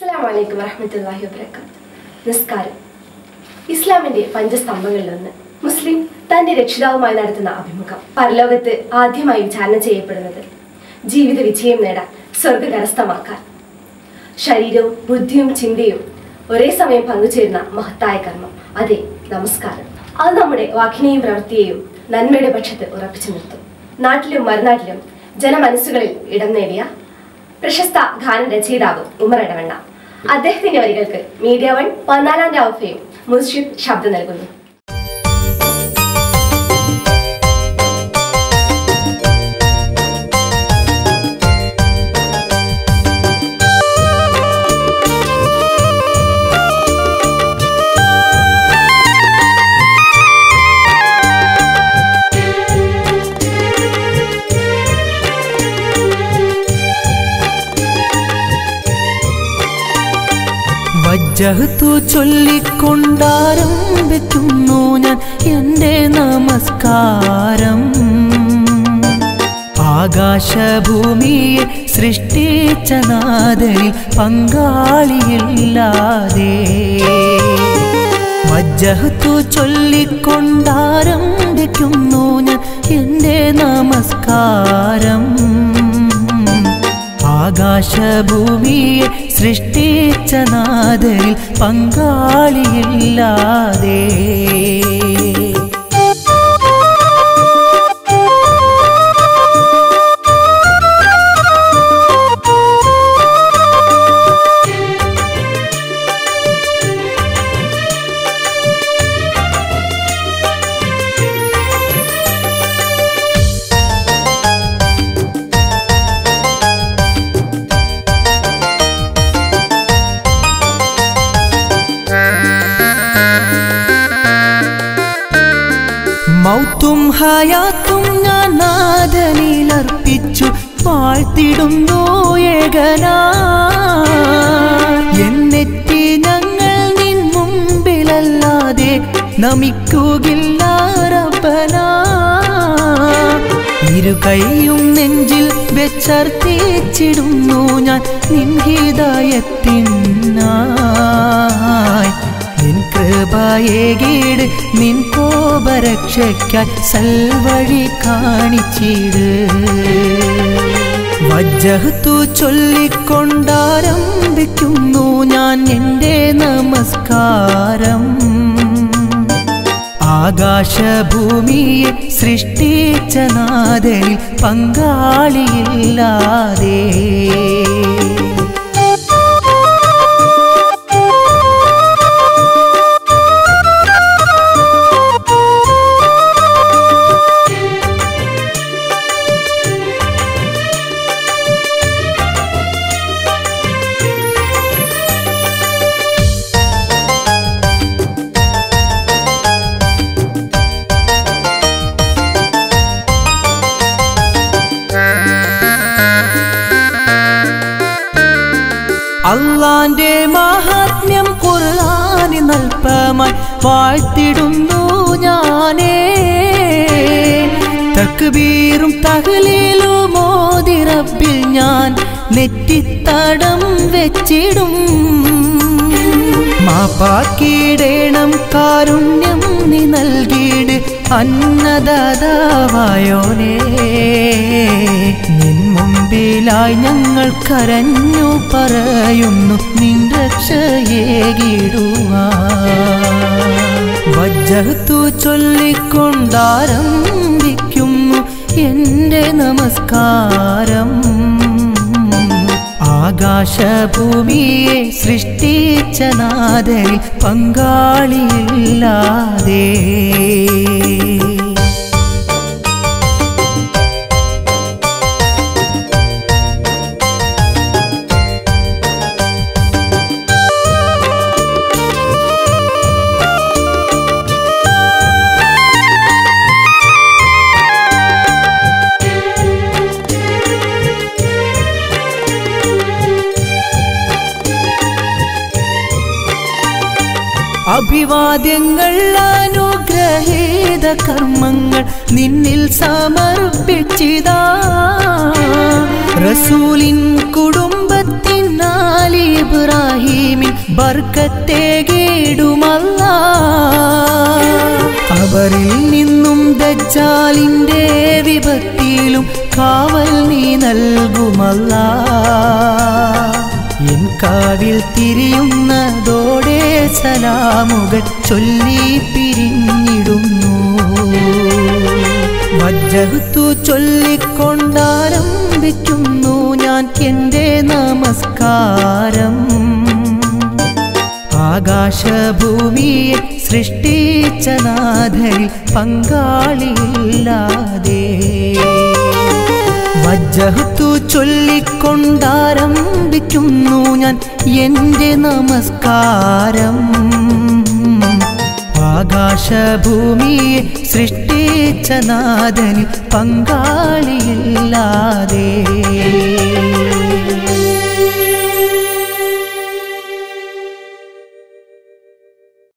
അസ്സലാമലൈക്കും വറഹമത്തല്ലാഹി വബർക്കാത്ത് നമസ്കാരം ഇസ്ലാമിന്റെ പഞ്ചസ്തംഭങ്ങളിലൊന്ന് മുസ്ലിം തന്റെ രക്ഷിതാവുമായി നടത്തുന്ന അഭിമുഖം. പരലോകത്ത് ആദ്യമായി വിചാരണ ചെയ്യപ്പെടുന്നത് ജീവിത വിജയം നേടാൻ സ്വർഗ കരസ്ഥമാക്കാൻ. ശരീരവും ബുദ്ധിയും ചിന്തയും ഒരേ സമയം പങ്കുചേരുന്ന മഹത്തായ കർമ്മം. അതെ നമസ്കാരം. അത് നമ്മുടെ വാക്കിനെയും പ്രവൃത്തിയെയും നന്മയുടെ പക്ഷത്ത് ഉറപ്പിച്ചു നിർത്തും. നാട്ടിലും മറുനാട്ടിലും ജനമനസ്സുകളിൽ ഇടം നേടിയ പ്രശസ്ത ഗാനരചയിതാവ് ഉമർ ഇടവണ്ണ അദ്ദേഹത്തിന്റെ വരികൾക്ക് മീഡിയ വൺ പതിനാലാം രാവുഫയും മുസ്ജിദ് ശബ്ദം നൽകുന്നു. വജ്ജഹത്തു ചൊല്ലിക്കൊണ്ടാരംഭിക്കുന്നു ഞാൻ എന്റെ നമസ്കാരം. ആകാശഭൂമിയെ സൃഷ്ടിച്ച നാഥനിൽ പങ്കാളിയില്ലാതെ. വജ്ജഹത്തു ചൊല്ലിക്കൊണ്ടാരംഭിക്കുന്നു ഞാൻ എന്റെ നമസ്കാരം. ആകാശഭൂമിയെ സൃഷ്ടിച്ച നാഥനിൽ പങ്കാളിയില്ലാതെ. മൗത്തും ഹയാത്തും ഞാൻ നാഥനിലർപ്പിച്ചു വാഴ്ത്തിടുന്നു ഏകനാ. എന്നെറ്റി ഞങ്ങൾ നിൻ മുമ്പിലല്ലാതെ നമിക്കുകില്ല റബ്ബനാ ഇരു കൈയും നെഞ്ചിൽ വെച്ചർത്തിച്ചിടുന്നു ഞാൻ നിൻ ഹിതായത്തിനായി കൃപയേകീട് നിൻ കോപരക്ഷയ്ക്കായി സൽവഴി കാണിച്ചിട്. വജ്ജഹത്തു ചൊല്ലിക്കൊണ്ടാരംഭിക്കുന്നു ഞാൻ എന്റെ നമസ്കാരം. ആകാശഭൂമിയെ സൃഷ്ടിച്ച നാഥനിൽ പങ്കാളിയില്ലാതെ. വാഴ്ത്തിടുന്നു ഞാനേ. തക്ബീറും തകലിലും മോതിറപ്പിൽ ഞാൻ നെറ്റിത്തടം വെച്ചിടും. മാപ്പാക്കിയിടേണം കാരുണ്യം നീ നൽകിയിട് അന്നദാതാവായോനേ. മുമ്പിലായി ഞങ്ങൾ കരഞ്ഞു പറയുന്നു നിൻ രക്ഷയേകിടുവാ ചൊല്ലിക്കൊണ്ടാരംഭിക്കുന്നു എന്റെ നമസ്കാരം. ആകാശഭൂമിയെ സൃഷ്ടിച്ച നാഥനിൽ പങ്കാളിയില്ലാതെ അഭിവാദ്യങ്ങൾ അനുഗ്രഹീത കർമ്മങ്ങൾ നിന്നിൽ സമർപ്പിച്ചിതാ. റസൂലിൻ കുടുംബത്തിൻ ആലിബ്രാഹീമിൻ ബർക്കത്തെ കേടുമല്ല അവരിൽ നിന്നും ദജ്ജാലിന്റെ വിപത്തിയിലും കാവൽ നീ നൽകുമല്ല. എൻ കാവിൽ തിരിയുന്നതോടെ സലാമുകൾ ചൊല്ലി പിരിഞ്ഞിടുന്നു. വജ്ജഹത്തു ചൊല്ലിക്കൊണ്ടാരംഭിക്കുന്നു ഞാൻ എന്റെ നമസ്കാരം. ആകാശഭൂമിയെ സൃഷ്ടിച്ച നാഥരിൽ പങ്കാളിയില്ലാതെ വജ്ജഹത്തു ചൊല്ലിക്കൊണ്ടാരംഭിക്കുന്നു ഞാൻ എന്റെ നമസ്കാരം. ആകാശഭൂമിയെ സൃഷ്ടിച്ച നാഥന് പങ്കാളിയില്ലാതെ.